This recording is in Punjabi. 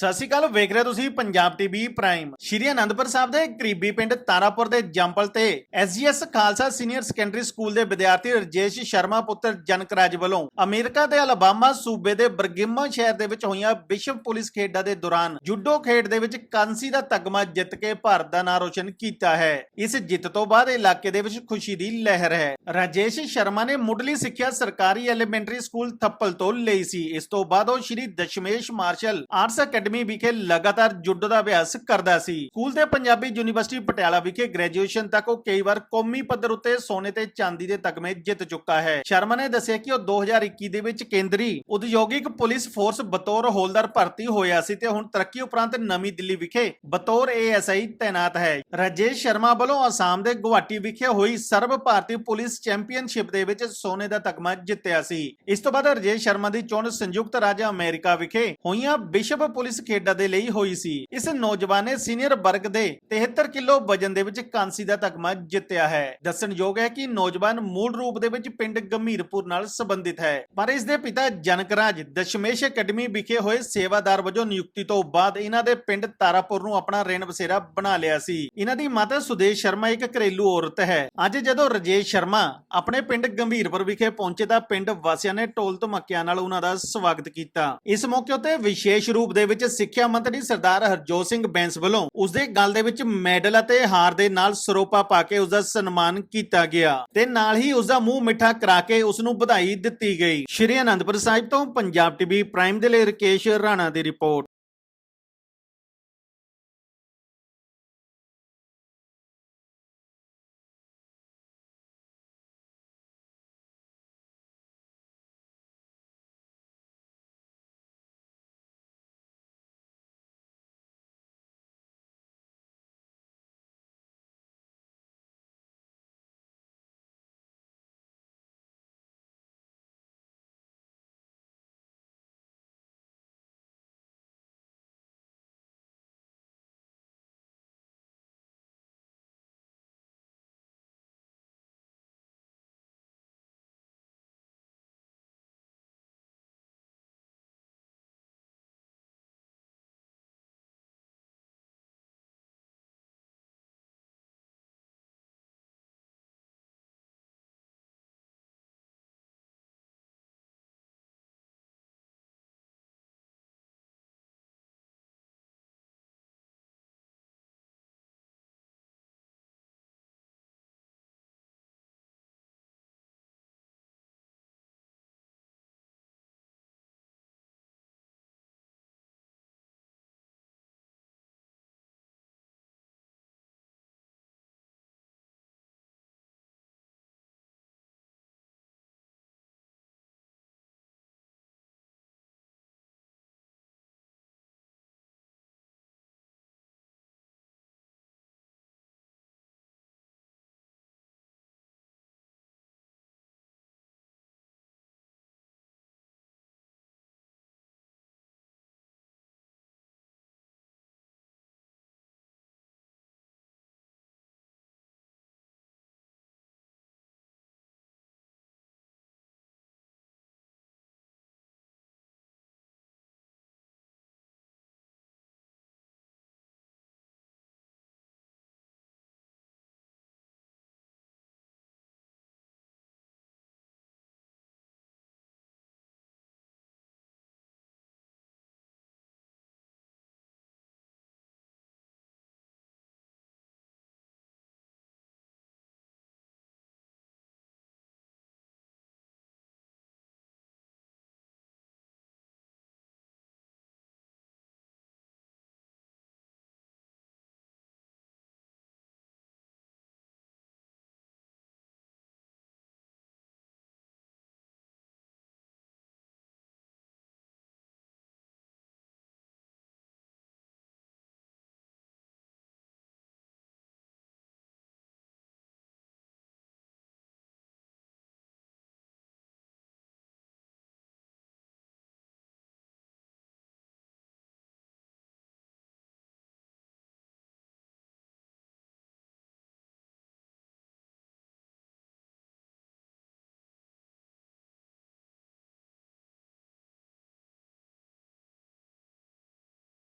ਸਤਿ ਸ਼੍ਰੀ ਅਕਾਲ, ਵੇਖ ਰਹੇ ਹੋ ਤੁਸੀਂ ਪੰਜਾਬ ਟੀਵੀ ਪ੍ਰਾਈਮ। ਸ਼੍ਰੀ ਅਨੰਦਪੁਰ ਸਾਹਿਬ ਦੇ ਕਰੀਬੀ ਪਿੰਡ ਤਾਰਾਪੁਰ ਦੇ ਜੰਪਲ ਤੇ SGS Khalsa senior secondary school ਦੇ ਵਿਦਿਆਰਥੀ ਰਜੇਸ਼ ਸ਼ਰਮਾ ਪੁੱਤਰ ਜਨਕਰਾਜ ਵੱਲੋਂ ਅਮਰੀਕਾ ਦੇ ਅਲਬਾਮਾ ਸੂਬੇ ਦੇ ਬਰਗਿਮਾ ਸ਼ਹਿਰ ਦੇ ਵਿੱਚ ਹੋਈਆਂ ਵਿਸ਼ਵ ਪੁਲਿਸ ਖੇਡਾਂ ਦੇ ਦੌਰਾਨ ਜੁੱਡੋ ਖੇਡ ਦੇ ਵਿੱਚ ਕਾਂਸੀ ਦਾ ਤਗਮਾ ਜਿੱਤ ਕੇ ਭਾਰਤ ਦਾ ਨਾਂ ਰੋਸ਼ਨ ਕੀਤਾ ਹੈ। ਇਸ ਜਿੱਤ ਤੋਂ ਬਾਅਦ ਇਲਾਕੇ ਦੇ ਵਿੱਚ ਖੁਸ਼ੀ ਦੀ ਲਹਿਰ ਹੈ। ਰਾਜੇਸ਼ ਸ਼ਰਮਾ ਨੇ ਮੁੱਢਲੀ ਸਿੱਖਿਆ ਸਰਕਾਰੀ ਐਲੀਮੈਂਟਰੀ ਸਕੂਲ ਥੱਪਲ ਤੋਂ ਲਈ ਸੀ। ਇਸ ਤੋਂ ਬਾਅਦ ਉਹ Shri Dashmesh martial arts academy ਵਿਖੇ ਲਗਾਤਾਰ ਜੁੱਡੋ ਦਾ ਅਭਿਆਸ ਕਰਦਾ ਸੀ। ਸਕੂਲ ਤੇ ਪੰਜਾਬੀ ਯੂਨੀਵਰਸਿਟੀ ਪਟਿਆਲਾ ਵਿਖੇ ਗ੍ਰੈਜੂਏਸ਼ਨ ਤੱਕ ਉਹ ਕਈ ਵਾਰ ਕੌਮੀ ਪੱਧਰ ਉੱਤੇ ਸੋਨੇ ਤੇ ਚਾਂਦੀ ਦੇ ਤਗਮੇ ਜਿੱਤ ਚੁੱਕਾ ਹੈ। ਸ਼ਰਮਾ ਨੇ ਦੱਸਿਆ ਕਿ ਉਹ 2021 ਦੇ ਵਿੱਚ ਕੇਂਦਰੀ ਉਦਯੋਗਿਕ ਪੁਲਿਸ ਫੋਰਸ ਬਤੌਰ ਹੌਲਦਾਰ ਭਰਤੀ ਹੋਇਆ ਸੀ ਤੇ ਹੁਣ ਤਰੱਕੀ ਉਪਰੰਤ ਨਵੀਂ ਦਿੱਲੀ ਵਿਖੇ ਬਤੌਰ ਏਐਸਆਈ ਤਾਇਨਾਤ ਹੈ। ਰਾਜੇਸ਼ ਸ਼ਰਮਾ ਵੱਲੋਂ ਅਸਾਮ ਦੇ ਗੁਹਾਟੀ ਵਿਖੇ ਹੋਈ ਸਰਬ ਭਾਰਤੀ ਪੁਲਿਸ ਚੈਂਪੀਅਨਸ਼ਿਪ ਦੇ ਵਿੱਚ ਸੋਨੇ ਦਾ ਤਗਮਾ ਜਿੱਤਿਆ ਸੀ। ਇਸ ਤੋਂ ਬਾਅਦ ਰਾਜੇਸ਼ ਸ਼ਰਮਾ ਦੀ ਚੋਣ ਸੰਯੁਕਤ ਰਾਜ ਅਮਰੀਕਾ ਵਿਖੇ ਹੋਈਆਂ ਵਿਸ਼ਵ ਪੁਲਿਸ ਖੇਡਾਂ ਦੇ ਲਈ ਹੋਈ ਸੀ। ਇਸ ਨੌਜਵਾਨ ਨੇ ਸੀਨੀਅਰ ਵਰਗ ਦੇ 73 ਕਿਲੋ ਵਜਨ ਦੇ ਵਿੱਚ ਕਾਂਸੀ ਦਾ ਤਗਮਾ ਜਿੱਤਿਆ ਹੈ। ਦੱਸਣਯੋਗ ਹੈ ਕਿ ਨੌਜਵਾਨ ਮੂਲ ਰੂਪ ਦੇ ਵਿੱਚ ਪਿੰਡ ਗੰਭੀਰਪੁਰ ਨਾਲ ਸੰਬੰਧਿਤ ਹੈ। ਪਰ ਇਸ ਦੇ ਪਿਤਾ ਜਨਕਰਾਜ ਦਸ਼ਮੇਸ਼ ਅਕੈਡਮੀ ਵਿਖੇ ਹੋਏ ਸੇਵਾਦਾਰ ਵਜੋਂ ਨਿਯੁਕਤੀ ਤੋਂ ਬਾਅਦ ਇਹਨਾਂ ਦੇ ਪਿੰਡ ਤਾਰਾਪੁਰ ਨੂੰ ਆਪਣਾ ਰੇਣ ਬਸੇਰਾ ਬਣਾ ਲਿਆ ਸੀ। ਇਹਨਾਂ ਦੀ ਮਾਤਾ ਸੁਦੇਸ਼ ਸ਼ਰਮਾ ਇੱਕ ਘਰੇਲੂ ਔਰਤ ਹੈ। ਅੱਜ ਜਦੋਂ ਰਜੇਸ਼ ਸ਼ਰਮਾ ਆਪਣੇ ਪਿੰਡ ਗੰਭੀਰਪੁਰ ਵਿਖੇ ਪਹੁੰਚੇ ਤਾਂ ਪਿੰਡ ਵਾਸੀਆਂ ਨੇ ਢੋਲ ਧਮਕਿਆਂ ਨਾਲ ਉਹਨਾਂ ਦਾ ਸਵਾਗਤ ਕੀਤਾ। ਇਸ ਮੌਕੇ ਉੱਤੇ ਵਿਸ਼ੇਸ਼ ਰੂਪ ਦੇ ਵਿੱਚ ਸਿੱਖਿਆ ਮੰਤਰੀ ਸਰਦਾਰ ਹਰਜੋਤ ਸਿੰਘ ਬੈਂਸ ਵੱਲੋਂ ਉਸਦੇ ਗਲ ਦੇ ਵਿੱਚ ਮੈਡਲ ਅਤੇ ਹਾਰ ਦੇ ਨਾਲ ਸਰੋਪਾ ਪਾ ਕੇ ਉਸਦਾ ਸਨਮਾਨ ਕੀਤਾ ਗਿਆ ਤੇ ਨਾਲ ਹੀ ਉਸਦਾ ਮੂੰਹ ਮਿੱਠਾ ਕਰਾ ਕੇ ਉਸ ਨੂੰ ਵਧਾਈ ਦਿੱਤੀ ਗਈ। ਸ਼੍ਰੀ ਅਨੰਦਪੁਰ ਸਾਹਿਬ ਤੋਂ ਪੰਜਾਬ ਟੀਵੀ ਪ੍ਰਾਈਮ ਦੇ ਲਈ ਰਕੇਸ਼ ਰਾਣਾ ਦੀ ਰਿਪੋਰਟ।